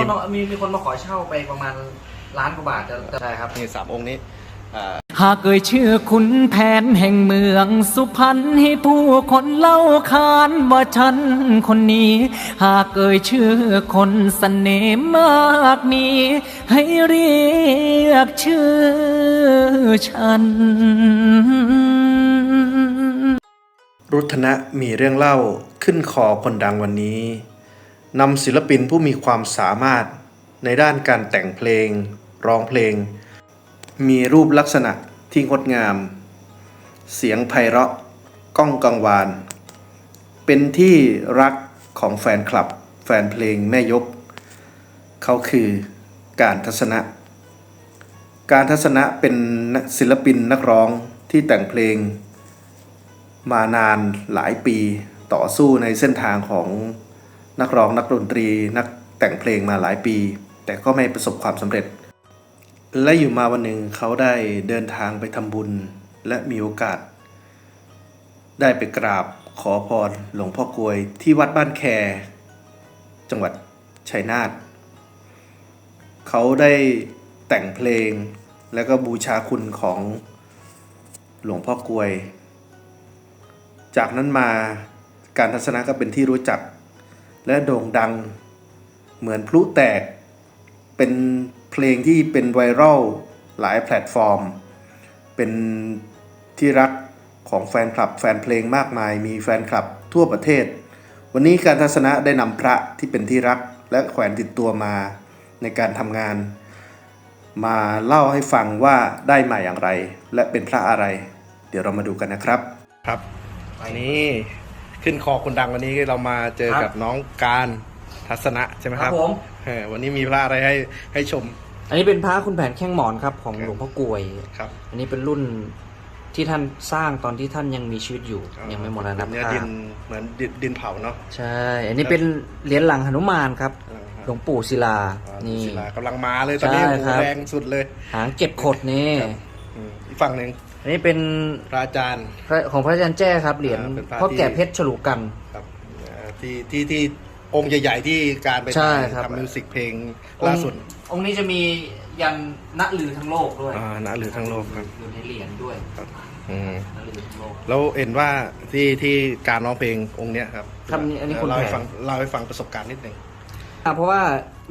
คนเอามีมีคนมาขอเช่าไปประมาณล้านกว่าบาทจะจะใช่ครับ นี่สามองค์นี้อ่า หากเอ่ยชื่อขุนแผนแห่งเมืองสุพรรณให้ผู้คนเล่าขานว่าฉันคนนี้ หากเอ่ยชื่อคนสเสน่ห์มากมี ให้เรียกชื่อฉัน รุทนะมีเรื่องเล่าขึ้นคอคนดังวันนี้ นำศิลปินผู้มีความสามารถในด้านการแต่งเพลง ร้องเพลง มีรูปลักษณะที่งดงาม เสียงไพเราะ ก้องกังวาน เป็นที่รักของแฟนคลับ แฟนเพลงแม่ยก เขาคือการทัศนะ การทัศนะเป็นศิลปินนักร้องที่แต่งเพลง มานานหลายปีต่อสู้ในเส้นทางของ นักร้องนักดนตรี นักแต่งเพลงมาหลายปี แต่ก็ไม่ประสบความสำเร็จ และอยู่มาวันหนึ่งเขาได้เดินทางไปทำบุญ และมีโอกาส ได้ไปกราบขอพรหลวงพ่อกลวยที่วัดบ้านแค จังหวัดชัยนาทเขาได้แต่งเพลงแล้วก็บูชาคุณของหลวงพ่อกลวย จากนั้นมาการทัศนะก็เป็นที่รู้จัก และโด่งดังเหมือนพลุแตก เป็นเพลงที่เป็นไวรัลหลายแพลตฟอร์ม เป็นที่รักของแฟนคลับแฟนเพลงมากมาย มีแฟนคลับทั่วประเทศ วันนี้การทัศนะได้นำพระที่เป็นที่รักและแขวนติดตัวมาในการทำงาน มาเล่าให้ฟังว่าได้มาอย่างไร และเป็นพระอะไร เดี๋ยวเรามาดูกันนะครับครับวันนี้ ขึ้นคอคนดังวันนี้เรามาเจอครับกับน้องการทัศนะใช่ไหมครับครับผมเออวันนี้มีพระอะไรให้ให้ชม อันนี้เป็นพระคุณแผนแข้งหมอนครับ ของหลวงพ่อกลวยครับ อันนี้เป็นรุ่นที่ท่านสร้างตอนที่ท่านยังมีชีวิตอยู่ ยังไม่มรณเนื้อภาดิพนเหมือนดินดินเผาเนาะใช่ อันนี้เป็นเหรียญหลังหนุมานครับหลวงปู่ศิลาอ่านี่ศิลากำลังมาเลยตอนนี้ใช่โอ้โหครับแรงสุดเลย หางเก็บขดนี่อืมอีกฝั่งหนึ่ง อันนี้เป็นพระอาจารย์ พระของพระอาจารย์แจ้ครับ เหรียญอ่าเป็นพระพ่อแก่ที่ เพชรฉลูกัน ครับเอ่อที่ที่ที่องค์ใหญ่ ๆ ที่การไปใช่ถ่ายครับ ทำมิวสิกเพลงล่าสุดองค์องค์นี้จะมียันณลือทั้งโลกด้วยอ่านะหรือทั้งโลกครับอยู่ในเหรียญด้วยอืมณลือทั้งโลก แล้วเห็นว่าที่ที่การร้องเพลงองค์เนี้ยครับครับอันนี้คุณเล่าให้แผน ฟังเล่าให้ฟังประสบการณ์นิดหนึ่ง อ่าเพราะว่า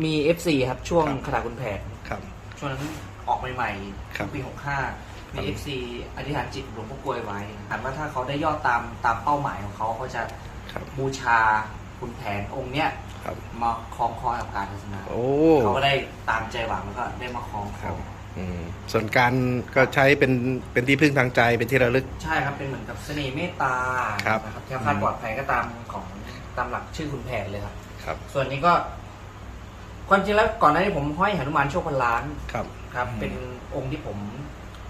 มี FC ครับช่วงครับ คาถาคุณแผน ครับ ช่วงนั้นออกใหม่ครับๆปี65มีครั บ FC อธิษฐานจิตหลวงพ่อกลวยไว้ถามว่าถ้าเขาได้ยอดตามตามเป้าหมายของเขาเขาจะครับ บูชาคุณแผนองค์เนี้ยครับ มาคล้องคอกับการทัศนาโอ้ เขาก็ได้ตามใจหวังแล้วก็ได้มาคล้องคครัอบ อืมส่วนการก็ใช้เป็นเป็นที่พึ่งทางใจเป็นที่ระลึก ใช่ครับเป็นเหมือนกับเสน่ห์เมตตาครับนะครับแค่คลาดปลอดภัยก็ตามของตามหลักชื่อคุณแผนเลยครับ ครับ ส่วนนี้ก็ความจริงแล้วก่อนหน้านี้ผมห้อยหนุมานโชคพันล้านครับ ครับ อืม เป็นองค์ที่ผม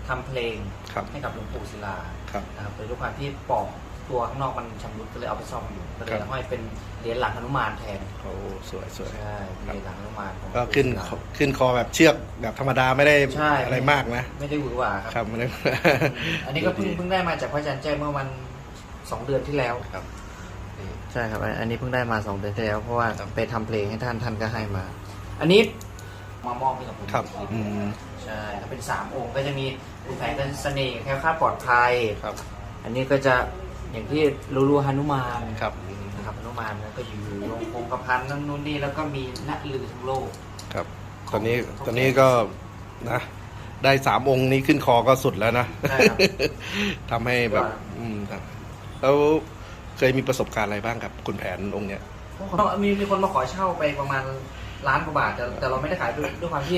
ทำเพลงครับให้กับหลวงปู่ศิลาครับนะครับโดยด้วยความที่ปอกตัวข้างนอกมันชำรุดก็เลยเอาไปซ่อมอยู่ก็เลครัยบ ห้อยเป็นเหรียญหลังหนุมานแทนโอ้สวยสวยใช่เหรียญหลังหนุมานของก็ขึ้นหลวงคอปู่ศิลา ขึ้นคอแบบเชือกแบบธรรมดาไม่ได้ใช่ อะไรมากนะ ไม่ได้หวือหวาคครัรับบไม่ได้ อันนี้ก็เพิ่งเพิ่งได้มาจากพระอาจารย์แจ้เมื่อวันสองเดือนที่แล้วครับนี่ใช่ครับ อันนี้เพิ่งได้มาสองเดือนที่แล้วเพราะว่าครับไปทำเพลงให้ท่านท่านก็ให้มา อันนี้มามอบให้กับผมครับอืม ใช่ถ้าเป็นสามองค์ก็จะมีคุณแผนกันเสน่ห์แคล้วคลาดปลอดภัย ครับ อันนี้ก็จะอย่างที่รู้รู้ฮานุมานครับนะครับฮานุมานก็อยู่ลงคงกระพันนั่นนู่นนี่แล้วก็มีณลือทั้งโลก ครับ ตอนนี้ตอนนี้ก็นะได้สามองค์นี้ขึ้นคอก็สุดแล้วนะใช่ครับ ทำให้แบบว่าอืมครับแล้วเคยมีประสบการณ์อะไรบ้างกับคุณแผนองค์เนี้ยมีมีคนมาขอเช่าไปประมาณ ล้านกว่าบาทแต่แต่เราไม่ได้ขายด้วยด้วยความที่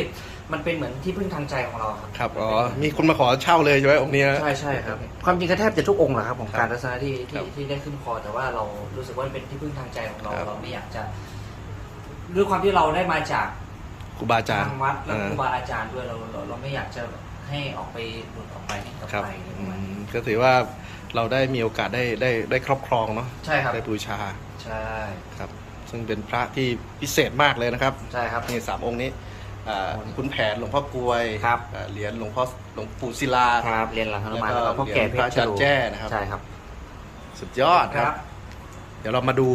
มันเป็นเหมือนที่พึ่งทางใจของเราครับครับอ๋อมีคนมาขอเช่าเลยใช่ไหมองค์เนี้ยใช่ใช่ครับ ความจริงก็แทบจะทุกองค์แหละครับของครับการทัศนะที่ครัที่บที่ได้ขึ้นคอแต่ว่าเรารู้สึกว่ามันเป็นที่พึ่งทางใจของเราครับ เราไม่อยากจะด้วยความที่เราได้มาจากครูบาอาจารย์ทางวัดและอ่าครูบาอาจารย์ด้วยเราเราเราไม่อยากจะให้ออกไปหลุดออกไปให้กับครับใครอะไรปอืระมาณมนี้ก็ถือว่าเราได้มีโอกาสได้ได้ได้ครอบครองเนาะใช่ครับได้บูชาใช่ ครับ ซึ่งเป็นพระที่พิเศษมากเลยนะครับใช่ครับนี่สามองค์นี้อ่าคุณแผนหลวงพ่อกลวยครับอ่าเหรียญหลวงพ่อหลวงปู่ศิลาครับเรียนหลังฮนุมานแล้วก็แล้วก็พ่อแก่เพเหรียญพระชรอาจารย์แจ้นะครับใช่ครับ สุดยอดครับ เดี๋ยวเรามาดู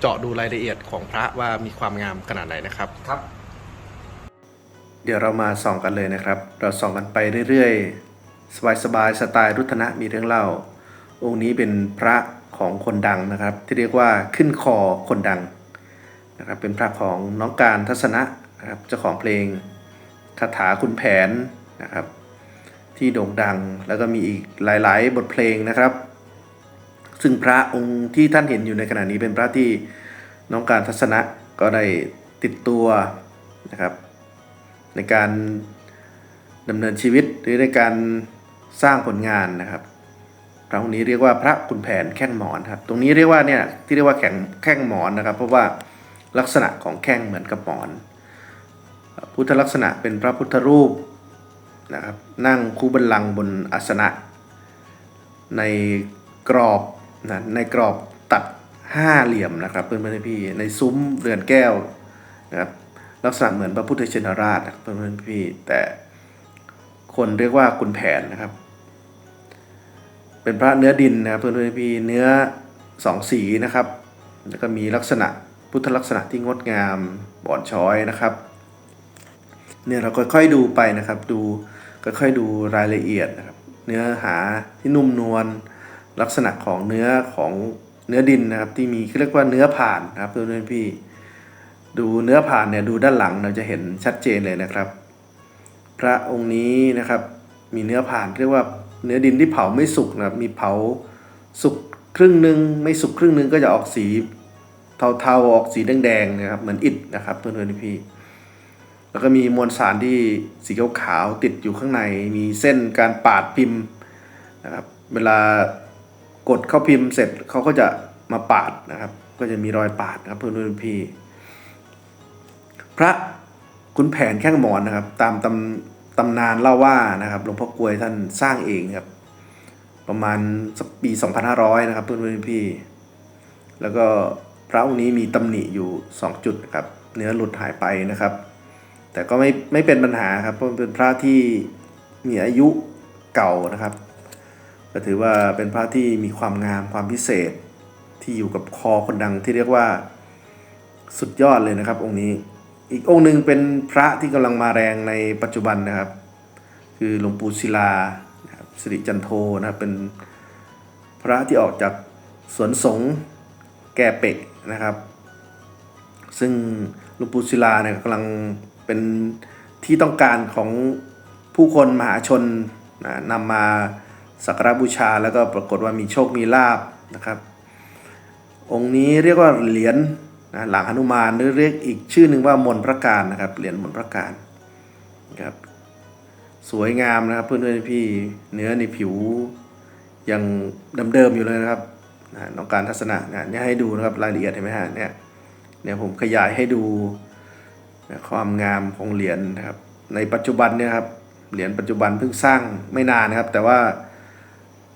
เจาะดูรายละเอียดของพระว่ามีความงามขนาดไหนนะครับครับ เดี๋ยวเรามาส่องกันเลยนะครับ เราส่องกันไปเรื่อยๆ สบายๆสไตล์รุทนะมีเรื่องเล่า องค์นี้เป็นพระ ของคนดังนะครับ ที่เรียกว่าขึ้นคอคนดังนะครับเป็นพระของน้องการทัศนะนะครับเจ้าของเพลงคาถาคุณแผนนะครับ ที่โด่งดังแล้วก็มีอีกหลาย ๆ บทเพลงนะครับ ซึ่งพระองค์ที่ท่านเห็นอยู่ในขณะนี้เป็นพระที่น้องการทัศนะก็ได้ติดตัวนะครับในการดำเนินชีวิตหรือในการสร้างผลงานนะครับ พระองค์นี้เรียกว่าพระคุณแผนแข้งหมอนครับ ตรงนี้เรียกว่าเนี่ยที่เรียกว่าแข่งแข้งหมอนนะครับ เพราะว่าลักษณะของแข้งเหมือนกับหมอน พุทธลักษณะเป็นพระพุทธรูปนะครับนั่งคู่บัลลังก์บนอาสนะ ในกรอบนะในกรอบตัดห้าเหลี่ยมนะครับเพื่อนๆพี่ในซุ้มเรือนแก้วนะครับลักษณะเหมือนพระพุทธชินราชนะครับเพื่อนพี่แต่คนเรียกว่าคุณแผนนะครับ เป็นพระเนื้อดินนะครับเพื่อนๆพี่เนื้อสองสีนะครับ แล้วก็มีลักษณะพุทธลักษณะที่งดงามบ่อนช้อยนะครับเนี่ยเราค่อยๆดูไปนะครับ ดูค่อยๆดูรายละเอียดนะครับ เนื้อหาที่นุ่มนวลลักษณะของเนื้อของเนื้อดินนะครับ ที่มีเรียกว่าเนื้อผ่านนะครับเพื่อนๆพี่ ดูเนื้อผ่านเนี่ยดูด้านหลังเราจะเห็นชัดเจนเลยนะครับ พระองค์นี้นะครับ มีเนื้อผ่านเรียกว่า เนื้อดินที่เผาไม่สุกนะครับมีเผาสุกครึ่งหนึ่งไม่สุกครึ่งหนึ่งก็จะออกสีเทาๆออกสีแดงๆนะครับเหมือนอิฐนะครับเพื่อนๆพี่แล้วก็มีมวลสารที่สีขาวๆติดอยู่ข้างใน มีเส้นการปาดพิมพ์นะครับเวลากดเข้าพิมพ์เสร็จเขาก็จะมาปาดนะครับ ก็จะมีรอยปาดนะครับเพื่อนๆพี่ พระขุนแผนแข้งหมอนนะครับ ตามตำำนานเล่าว่านะครับหลวงพ่อกลวยท่านสร้างเองครับ ประมาณสักปี 2500 นะครับเพื่อนๆพี่ แล้วก็พระองค์นี้มีตำหนิอยู่ 2 จุดครับ เนื้อหลุดหายไปนะครับ แต่ก็ไม่ไม่เป็นปัญหาครับเพราะเป็นพระที่มีอายุเก่านะครับ ก็ถือว่าเป็นพระที่มีความงามความพิเศษที่อยู่กับคอคนดังที่เรียกว่าสุดยอดเลยนะครับองค์นี้ อีกองค์หนึ่งเป็นพระที่กำลังมาแรงในปัจจุบันนะครับ คือหลวงปู่ศิลาสิริจันโทนะครับเป็นพระที่ออกจากสวนสงฆ์แก่เป็กนะครับ ซึ่งหลวงปู่ศิลาเนี่ยกำลังเป็นที่ต้องการของผู้คนมหาชนนะนำมาสักการบูชาแล้วก็ปรากฏว่ามีโชคมีลาบนะครับ องค์นี้เรียกว่าเหรียญ นะหลังหนุมานหรือเรียกอีกชื่อหนึ่งว่ามนพระการนะครับเหรียญมนพระการนะครับสวยงามนะครับเพื่อนๆพี่เนื้อในผิวยังเดิมๆอยู่เลยนะครับนะน้องการทัศนะนะเนี่ยให้ดูนะครับรายละเอียดเห็นไหมฮะเนี่ยเนี่ยผมขยายให้ดูนะความงามของเหรียญนะครับ ในปัจจุบันเนี่ยครับเหรียญปัจจุบันเพิ่งสร้างไม่นานนะครับ แต่ว่า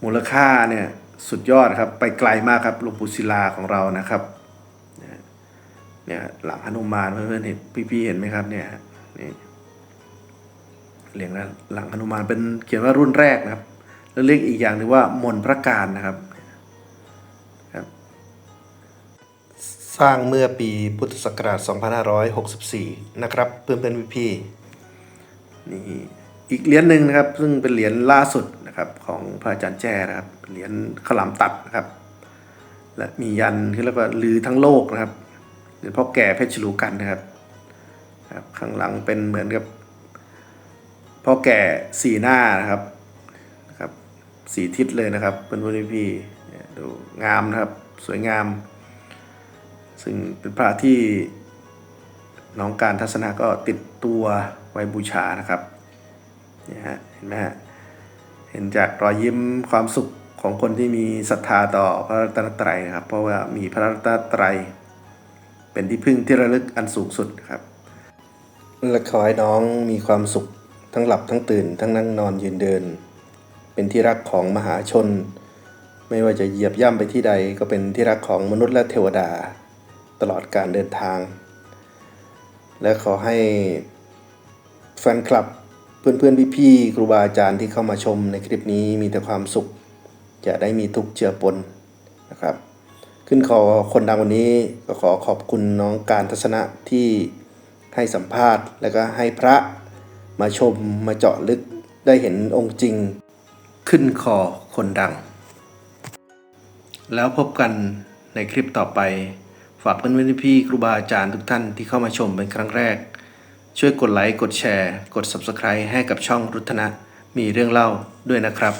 มูลค่าเนี่ยสุดยอดครับไปไกลมากครับหลวงปู่ศิลาของเรานะครับ เนี่ยหลังหนุมานเพื่อนๆเห็นพี่ๆเห็นไหมครับเนี่ยนี่เรียงแล้วหลังหนุมานเป็นเขียนว่ารุ่นแรกนะครับ แล้วเรียกอีกอย่างหนึงว่ามนต์พระการนะครับครับ สร้างเมื่อปีพุทธศักราช 2564 นะครับเพื่อนๆพี่ๆนี่อีกเหรียญหนึ่งนะครับ ซึ่งเป็นเหรียญล่าสุดนะครับของพระอาจารย์แจ้นะครับเหรียญขาวหลามตัดนะครับ และมียันที่เรียกว่าลือทั้งโลกนะครับ หรือพ่อแก่เพชรลูกันนะครับครับ ข้างหลังเป็นเหมือนกับพ่อแก่สีหน้านะครับนะครับสีทิศเลยนะครับเพื่อนพี่ๆเนี่ยดูงามนะครับสวยงาม ซึ่งเป็นพระที่น้องการทัศนะก็ติดตัวไว้บูชานะครับเนี่ยฮะเห็นไหมฮะเห็นจากรอยยิ้มความสุขของคนที่มีศรัทธาต่อพระรัตนตรัยนะครับ เพราะว่ามีพระรัตนตรัย เป็นที่พึ่งที่ระลึกอันสูงสุดครับ และขอให้น้องมีความสุขทั้งหลับทั้งตื่น ทั้งนั่งนอนยืนเดิน เป็นที่รักของมหาชน ไม่ว่าจะเหยียบย่ำไปที่ใดก็เป็นที่รักของมนุษย์และเทวดา ตลอดการเดินทาง และขอให้แฟนคลับเพื่อนๆพี่ๆครูบาอาจารย์ที่เข้ามาชมในคลิปนี้มีแต่ความสุข จะได้มีทุกเจือปนนะครับ ขึ้นคอคนดังวันนี้ก็ขอขอบคุณน้องการทัศนะที่ให้สัมภาษณ์ แล้วก็ให้พระมาชมมาเจาะลึกได้เห็นองค์จริง ขึ้นคอคนดัง แล้วพบกันในคลิปต่อไป ฝากเพื่อนๆพี่ครูบาอาจารย์ทุกท่านที่เข้ามาชมเป็นครั้งแรก ช่วยกดไลค์กดแชร์ กด Subscribe ให้กับช่องรุทนะมีเรื่องเล่าด้วยนะครับ